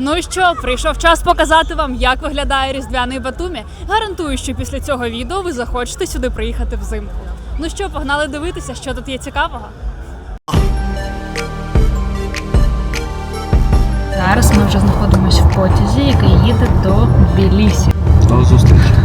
Ну і що, прийшов час показати вам, як виглядає різдвяний Батумі. Гарантую, що після цього відео ви захочете сюди приїхати взимку. Ну що, погнали дивитися, що тут є цікавого. Зараз ми вже знаходимося в потязі, який їде до Білісі. До зустрічі.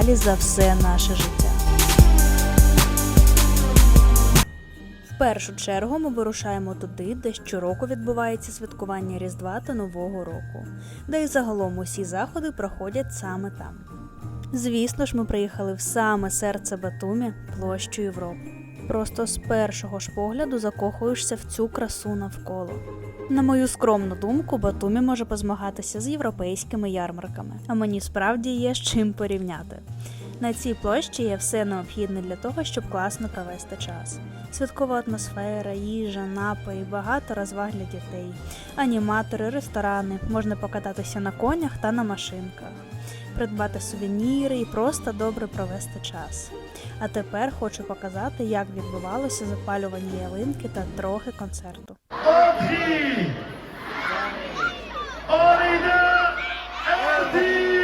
Хінкалі за все наше життя. В першу чергу ми вирушаємо туди, де щороку відбувається святкування Різдва та Нового року, де й загалом усі заходи проходять саме там. Звісно ж, ми приїхали в саме серце Батумі, площу Європи. Просто з першого ж погляду закохуєшся в цю красу навколо. На мою скромну думку, Батумі може позмагатися з європейськими ярмарками, а мені справді є з чим порівняти. На цій площі є все необхідне для того, щоб класно провести час. Святкова атмосфера, їжа, напої, багато розваг для дітей, аніматори, ресторани, можна покататися на конях та на машинках, придбати сувеніри і просто добре провести час. А тепер хочу показати, як відбувалося запалювання ялинки та трохи концерту. Oggi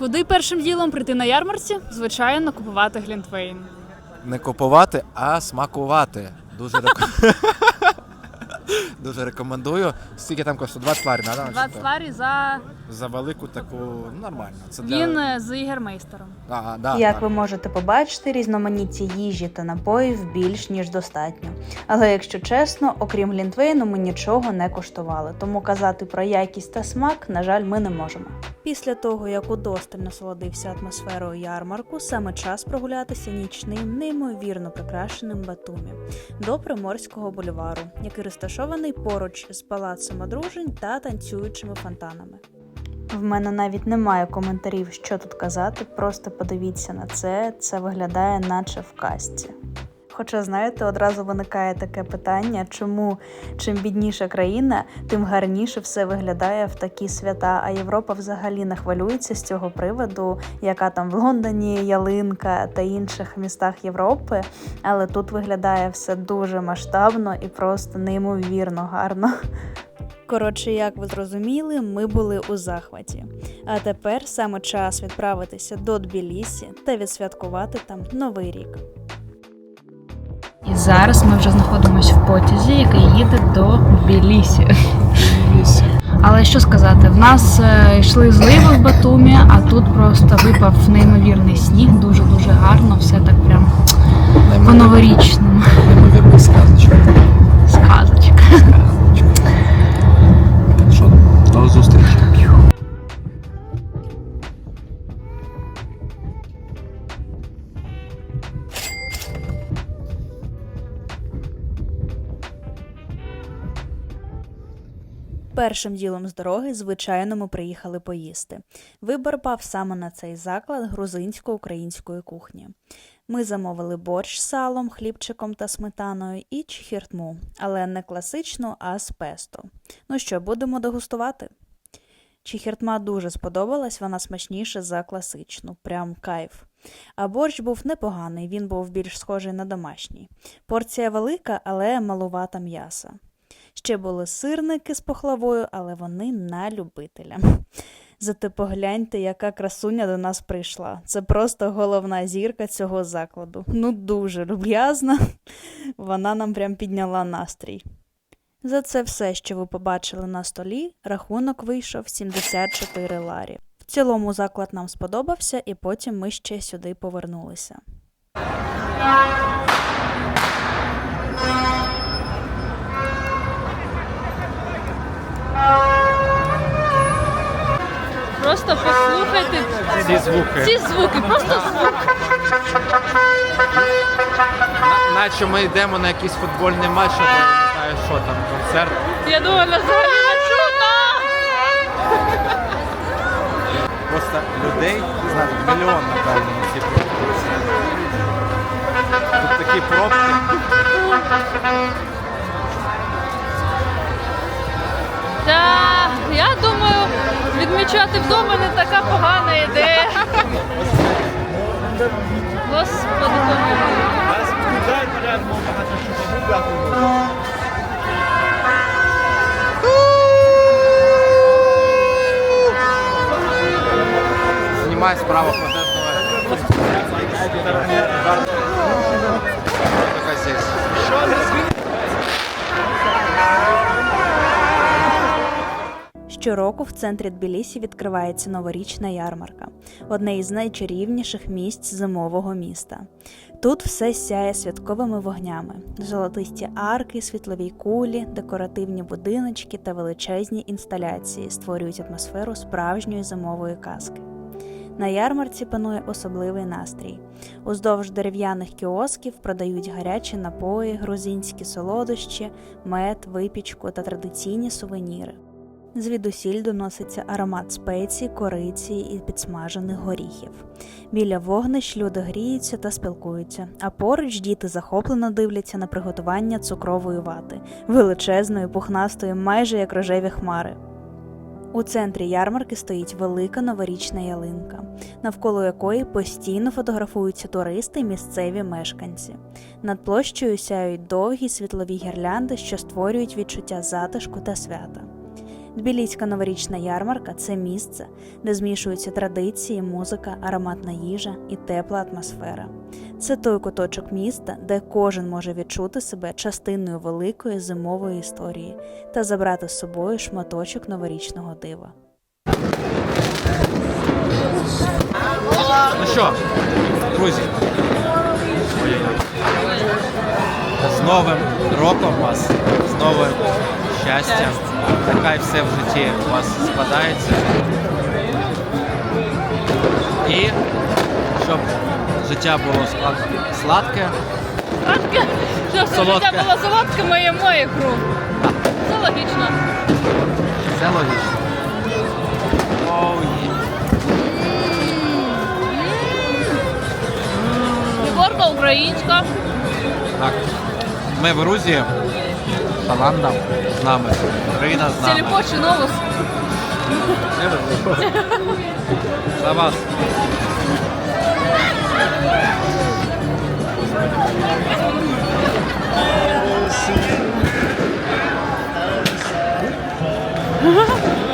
Куди першим ділом прийти на ярмарці? Звичайно, купувати глінтвейн. Не купувати, а смакувати. Дуже рекомендую. Дуже рекомендую. Скільки там коштує? 20 ларів, да? 20 ларі за За велику таку ну, нормально. Це для... він е, з ігермейстером. А, да, Як так. ви можете побачити, різноманіття їжі та напоїв більш ніж достатньо. Але якщо чесно, окрім глінтвейну, ми нічого не коштували, тому казати про якість та смак, на жаль, ми не можемо. Після того, як удосталь насолодився атмосферою ярмарку, саме час прогулятися нічним, неймовірно прикрашеним Батумі до Приморського бульвару, який розташований поруч з палацом одружень та танцюючими фонтанами. В мене навіть немає коментарів, що тут казати, просто подивіться на це, це виглядає наче в казці. Хоча, знаєте, одразу виникає таке питання, чому чим бідніша країна, тим гарніше все виглядає в такі свята, а Європа взагалі не хвилюється з цього приводу, яка там в Лондоні ялинка та інших містах Європи. Але тут виглядає все дуже масштабно і просто неймовірно гарно. Коротше, як ви зрозуміли, ми були у захваті. А тепер саме час відправитися до Тбілісі та відсвяткувати там Новий рік. І зараз ми вже знаходимося в потязі, який їде до Тбілісі. Але що сказати, в нас е, йшли зливи в Батумі, а тут просто випав неймовірний сніг, дуже дуже гарно, все так прям по новорічному. Першим ділом з дороги, звичайно, ми приїхали поїсти. Вибор пав саме на цей заклад грузинсько-української кухні. Ми замовили борщ з салом, хлібчиком та сметаною і чхіртму, але не класичну, а з песто. Ну що, будемо дегустувати? Чхіртма дуже сподобалась, вона смачніша за класичну, прям кайф. А борщ був непоганий, він був більш схожий на домашній. Порція велика, але малувата м'яса. Ще були сирники з пахлавою, але вони на любителя. Зате погляньте, яка красуня до нас прийшла. Це просто головна зірка цього закладу. Ну дуже люб'язна. Вона нам прям підняла настрій. За це все, що ви побачили на столі, рахунок вийшов 74 ларі. В цілому заклад нам сподобався, і потім ми ще сюди повернулися. Просто послухайте Ці звуки. ці звуки, просто звуки. Наче ми йдемо на якийсь футбольний матч, або я не знаю, що там, концерт. Я думаю, нас взагалі не чутно. Просто людей, не знаю, мільйон, напевно, площі. Тут такі пробки. Та я думаю, відмічати вдома не така погана ідея. Господи. Знімай справа пожежного. Така здесь. Щороку в центрі Тбілісі відкривається новорічна ярмарка, одне із найчарівніших місць зимового міста. Тут все сяє святковими вогнями: золотисті арки, світлові кулі, декоративні будиночки та величезні інсталяції створюють атмосферу справжньої зимової казки. На ярмарці панує особливий настрій. Уздовж дерев'яних кіосків продають гарячі напої, грузинські солодощі, мед, випічку та традиційні сувеніри. Звідусіль доноситься аромат спецій, кориці і підсмажених горіхів. Біля вогнищ люди гріються та спілкуються, а поруч діти захоплено дивляться на приготування цукрової вати, величезної, пухнастої, майже як рожеві хмари. У центрі ярмарки стоїть велика новорічна ялинка, навколо якої постійно фотографуються туристи й місцеві мешканці. Над площею сяють довгі світлові гірлянди, що створюють відчуття затишку та свята. Тбіліська новорічна ярмарка це місце, де змішуються традиції, музика, ароматна їжа і тепла атмосфера. Це той куточок міста, де кожен може відчути себе частиною великої зимової історії та забрати з собою шматочок новорічного дива. Ну що, друзі, з Новим роком вас, з новим щастям. Нехай все в житті у вас складається. І щоб життя було склад- сладке. Сладке, щоб все Солодке. життя було солодке, ми їмо ікру. Це логічно. Все логічно. Оу. Ігорка українська. Так. Ми в Грузії. Шаланда з нами. Україна з нами. Телепочий новус. За вас. Відбувається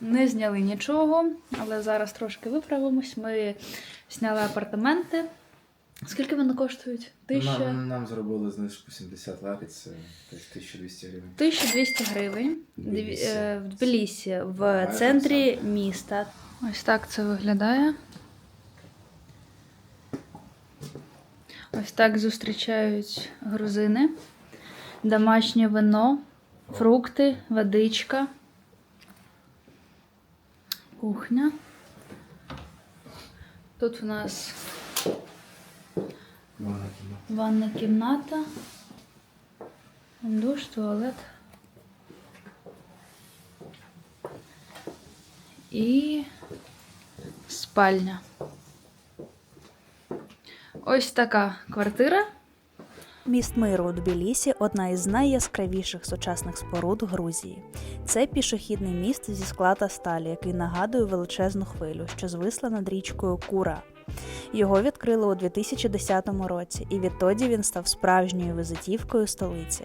не зняли нічого. Але зараз трошки виправимось. Ми зняли апартаменти. Скільки вони коштують? Тисяча. Нам, нам зробили знижку 70 ларів, це 1200 гривень. 1200 гривень. Е, в Тбілісі, в Майже центрі міста. Ось так це виглядає. Ось так зустрічають грузини. Домашнє вино, фрукти, водичка, кухня. Тут у нас ванна кімната, душ, туалет. І спальня. Ось така квартира. Міст миру у Тбілісі – одна із найяскравіших сучасних споруд Грузії. Це пішохідний міст зі склада сталі, який нагадує величезну хвилю, що звисла над річкою Кура. Його відкрили у 2010 році, і відтоді він став справжньою визитівкою столиці.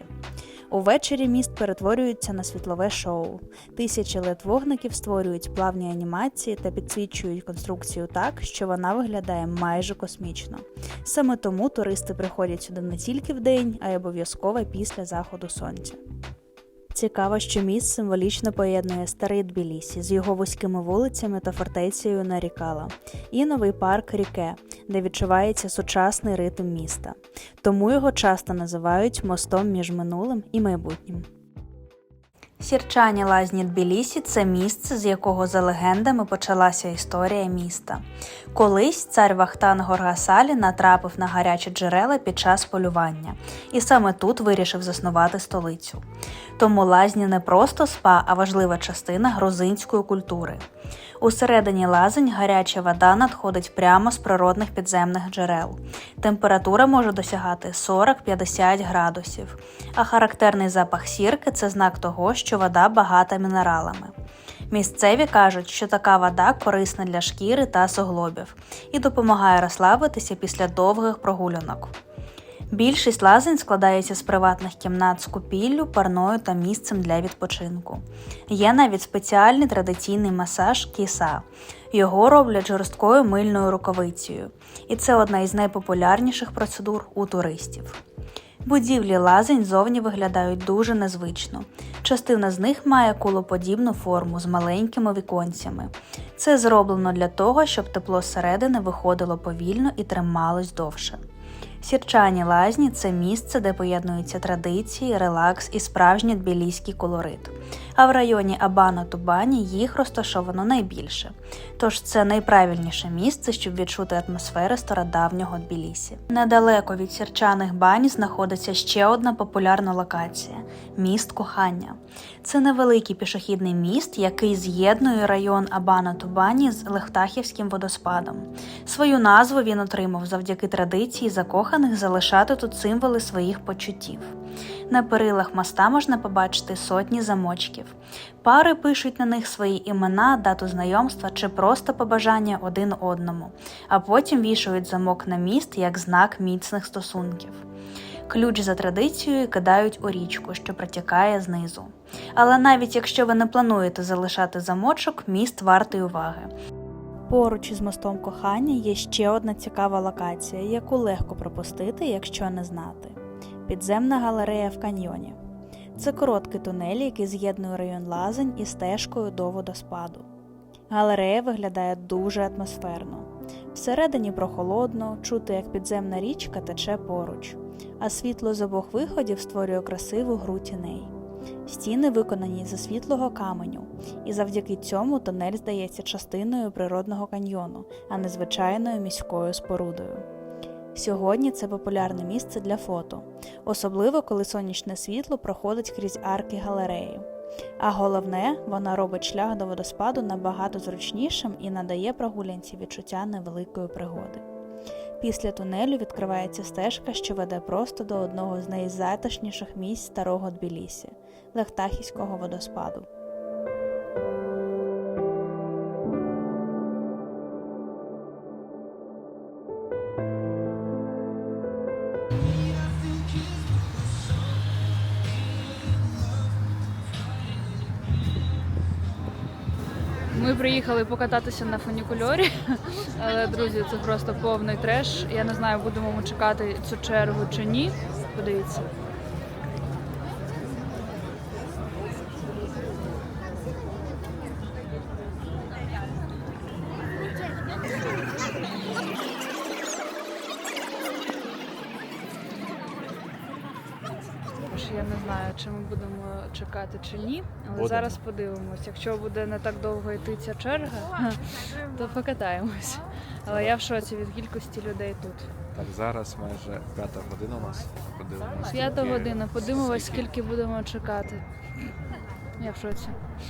Увечері міст перетворюється на світлове шоу. Тисячі лед вогників створюють плавні анімації та підсвічують конструкцію так, що вона виглядає майже космічно. Саме тому туристи приходять сюди не тільки вдень, а й обов'язково після заходу сонця. Цікаво, що міст символічно поєднує старий Тбілісі з його вузькими вулицями та фортецею Нарікала, і новий парк Ріке, де відчувається сучасний ритм міста. Тому його часто називають мостом між минулим і майбутнім. Сірчані лазні Тбілісі це місце, з якого за легендами почалася історія міста. Колись цар Вахтан Горгасалі натрапив на гарячі джерела під час полювання, і саме тут вирішив заснувати столицю. Тому лазні не просто спа, а важлива частина грузинської культури. Усередині лазень гаряча вода надходить прямо з природних підземних джерел. Температура може досягати 40-50 градусів, а характерний запах сірки це знак того, що вода багата мінералами. Місцеві кажуть, що така вода корисна для шкіри та суглобів і допомагає розслабитися після довгих прогулянок. Більшість лазень складається з приватних кімнат з купіллю, парною та місцем для відпочинку. Є навіть спеціальний традиційний масаж кіса. Його роблять жорсткою мильною рукавицею, і це одна із найпопулярніших процедур у туристів. Будівлі лазень зовні виглядають дуже незвично. Частина з них має кулоподібну форму з маленькими віконцями. Це зроблено для того, щоб тепло зсередини виходило повільно і трималось довше. Сірчані лазні це місце, де поєднуються традиції, релакс і справжній тбілійський колорит. А в районі Абана Тубані їх розташовано найбільше. Тож це найправильніше місце, щоб відчути атмосферу стародавнього Тбілісі. Недалеко від сірчаних бань знаходиться ще одна популярна локація міст кохання. Це невеликий пішохідний міст, який з'єднує район Абана Тубані з Лехтахівським водоспадом. Свою назву він отримав завдяки традиції закоханих залишати тут символи своїх почуттів. На перилах моста можна побачити сотні замочків. Пари пишуть на них свої імена, дату знайомства чи просто побажання один одному, а потім вішають замок на міст як знак міцних стосунків. Ключ за традицією кидають у річку, що протікає знизу. Але навіть якщо ви не плануєте залишати замочок, міст вартий уваги. Поруч із мостом кохання є ще одна цікава локація, яку легко пропустити, якщо не знати. Підземна галерея в каньйоні. Це короткий тунель, який з'єднує район лазень із стежкою до водоспаду. Галерея виглядає дуже атмосферно. Всередині прохолодно, чути, як підземна річка тече поруч, а світло з обох виходів створює красиву гру тіней. Стіни виконані зі світлого каменю, і завдяки цьому тунель здається частиною природного каньйону, а не звичайною міською спорудою. Сьогодні це популярне місце для фото, особливо коли сонячне світло проходить крізь арки галереї. А головне, вона робить шлях до водоспаду набагато зручнішим і надає прогулянці відчуття невеликої пригоди. Після тунелю відкривається стежка, що веде просто до одного з найзатишніших місць старого Тбілісі – Лехтахівського водоспаду. Приїхали покататися на фунікульорі, але друзі, це просто повний треш. Я не знаю, будемо ми чекати цю чергу чи ні. Подивіться. Тож я не знаю, чи ми будемо чекати чи ні, але Будемо. зараз подивимось. Якщо буде не так довго йти ця черга, то покатаємось. Але я в шоці від кількості людей тут. Так, зараз майже п'ята година у нас. Подивимося. П'ята година. Подивимось, скільки будемо чекати. Я в шоці.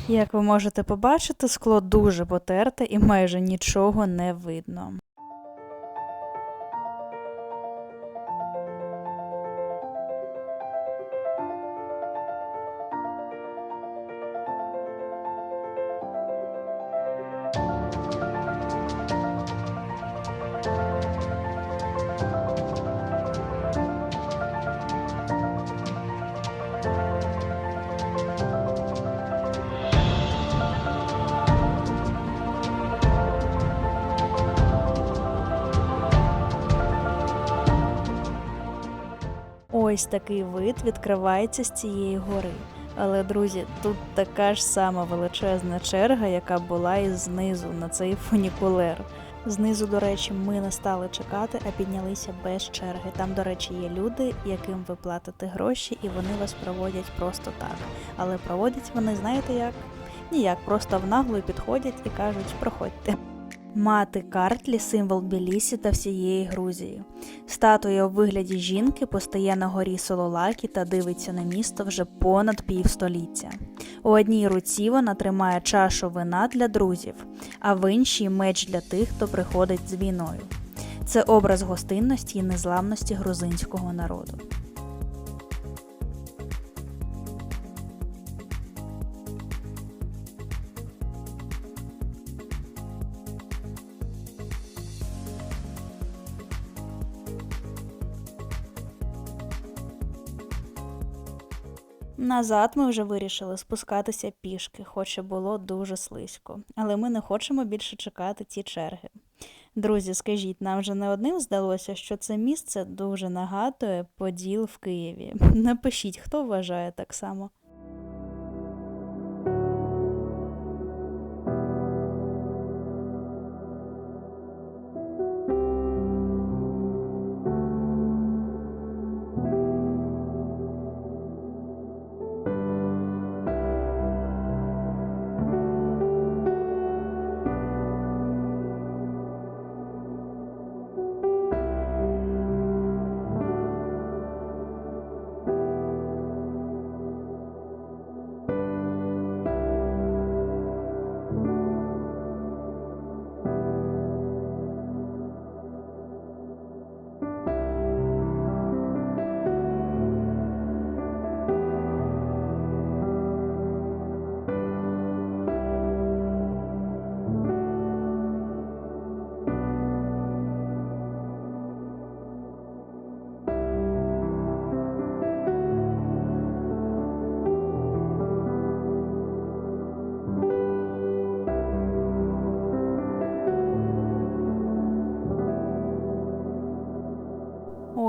Як ви можете побачити, скло дуже потерте і майже нічого не видно. Ось такий вид відкривається з цієї гори. Але, друзі, тут така ж сама величезна черга, яка була і знизу на цей фунікулер. Знизу, до речі, ми не стали чекати, а піднялися без черги. Там, до речі, є люди, яким ви платите гроші, і вони вас проводять просто так. Але проводять вони, знаєте як? Ніяк, просто в наглу підходять і кажуть, проходьте. Мати Картлі символ Білісі та всієї Грузії. Статуя у вигляді жінки постає на горі Сололакі та дивиться на місто вже понад півстоліття. У одній руці вона тримає чашу вина для друзів, а в іншій меч для тих, хто приходить з війною. Це образ гостинності і незламності грузинського народу. Назад ми вже вирішили спускатися пішки, хоч і було дуже слизько. Але ми не хочемо більше чекати ці черги. Друзі, скажіть, нам вже не одним здалося, що це місце дуже нагадує Поділ в Києві. Напишіть, хто вважає так само.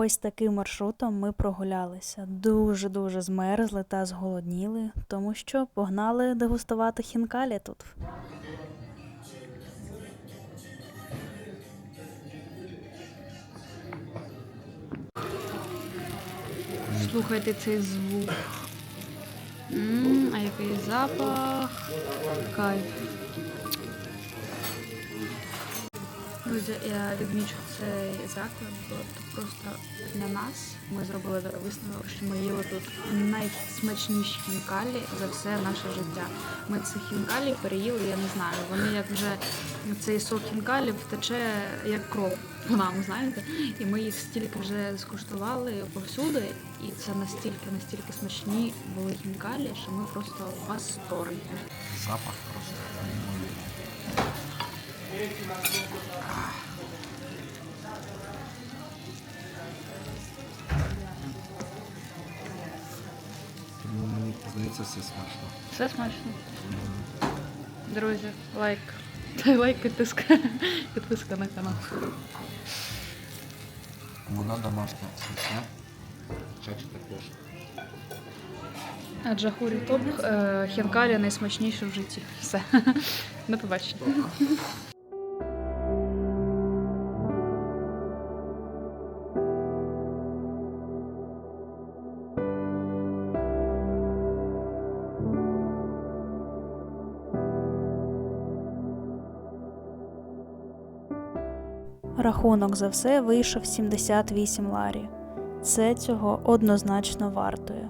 Ось таким маршрутом ми прогулялися. Дуже-дуже змерзли та зголодніли, тому що погнали дегустувати хінкалі тут. Слухайте цей звук. м а який запах. Кайф. Друзі, я відмічу цей заклад, бо це просто для нас. Ми зробили висновок, що ми їли тут найсмачніші хінкалі за все наше життя. Ми цих хінкалі переїли, я не знаю. Вони як вже цей сок хінкалів тече як кров по нам, знаєте. І ми їх стільки вже скуштували повсюди, і це настільки, настільки смачні були хінкалі, що ми просто в восторгі. Запах здається, все смачно. Все смачно. Друзі, лайк. Та лайк, підписка. Підписка на канал. Воно домашнє. Чачка теж. А Джахурі топ. Е, Хінкалі найсмачніше в житті. Все. До побачення. Рахунок за все вийшов 78 ларі. Це цього однозначно вартує.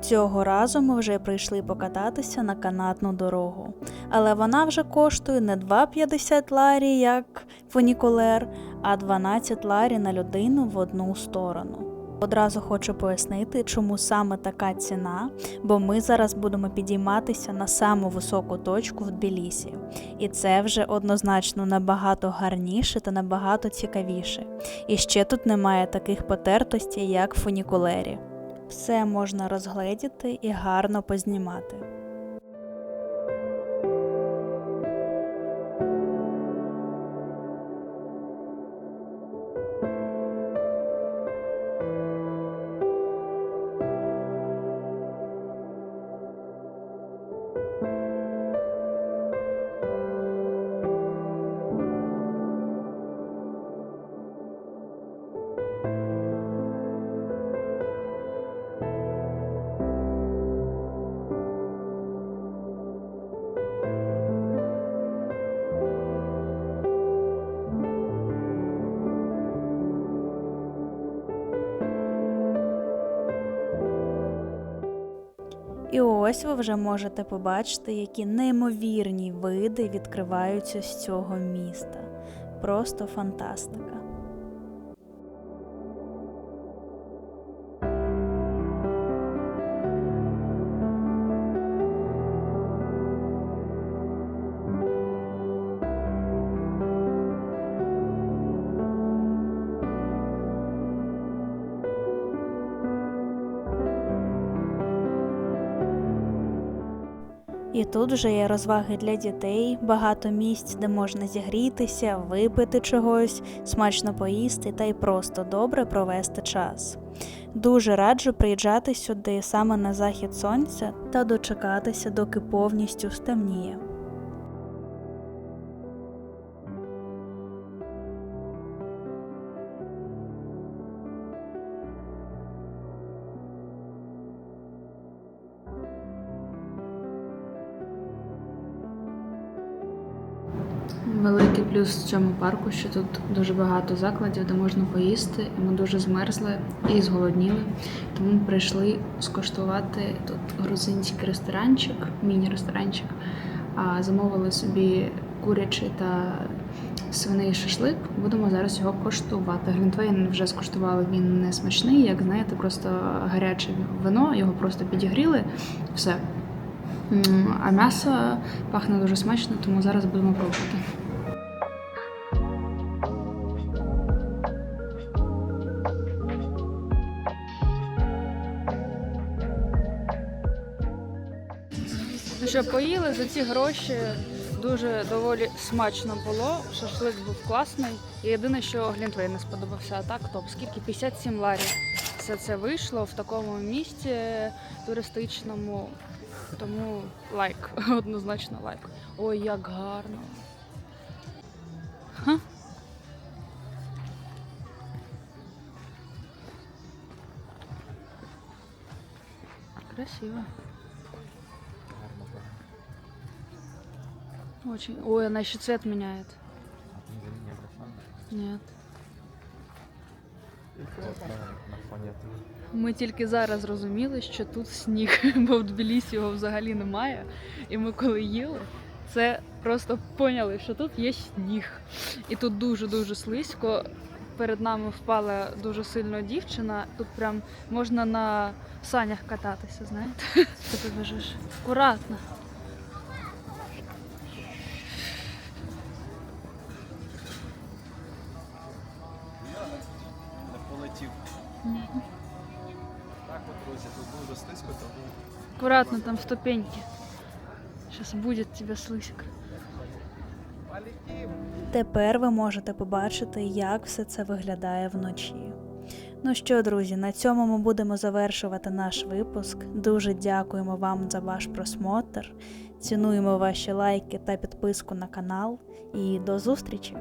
Цього разу ми вже прийшли покататися на канатну дорогу, але вона вже коштує не 2,50 ларі, як фунікулер, а 12 ларі на людину в одну сторону. Одразу хочу пояснити, чому саме така ціна, бо ми зараз будемо підійматися на саму високу точку в Тбілісі. І це вже однозначно набагато гарніше та набагато цікавіше. І ще тут немає таких потертостей, як в фунікулері. Все можна розгледіти і гарно познімати. Ось ви вже можете побачити, які неймовірні види відкриваються з цього міста. Просто фантастика. І тут вже є розваги для дітей, багато місць, де можна зігрітися, випити чогось, смачно поїсти та й просто добре провести час. Дуже раджу приїжджати сюди саме на захід сонця та дочекатися, доки повністю стемніє. Плюс в цьому парку, що тут дуже багато закладів, де можна поїсти. І ми дуже змерзли і зголодніли. Тому прийшли скуштувати тут грузинський ресторанчик, міні-ресторанчик. Замовили собі курячий та свиний шашлик. Будемо зараз його коштувати. Глінтвейн вже скуштували, він не смачний, як знаєте, просто гаряче вино, його просто підігріли. Все. А м'ясо пахне дуже смачно, тому зараз будемо пробувати. Що, поїли за ці гроші. Дуже доволі смачно було. Шашлик був класний. І єдине, що Глінтвейн не сподобався. А так топ. Скільки? 57 ларів. Все це вийшло в такому місці туристичному. Тому лайк, однозначно лайк. Ой, як гарно. Ха? Красиво. Очень. Ой, она еще цвет меняет. Нет. Ми тільки зараз зрозуміли, що тут сніг, бо в Тбілісі його взагалі немає. І ми коли їли, це просто поняли, що тут є сніг. І тут дуже-дуже слизько. Перед нами впала дуже сильно дівчина. Тут прям можна на санях кататися, знаєте? Ти біжиш? Акуратно. Акуратно, там ступеньки. Сейчас будет тебе слизик. Тепер ви можете побачити, як все це виглядає вночі. Ну що, друзі, на цьому ми будемо завершувати наш випуск. Дуже дякуємо вам за ваш просмотр. Цінуємо ваші лайки та підписку на канал. І до зустрічі!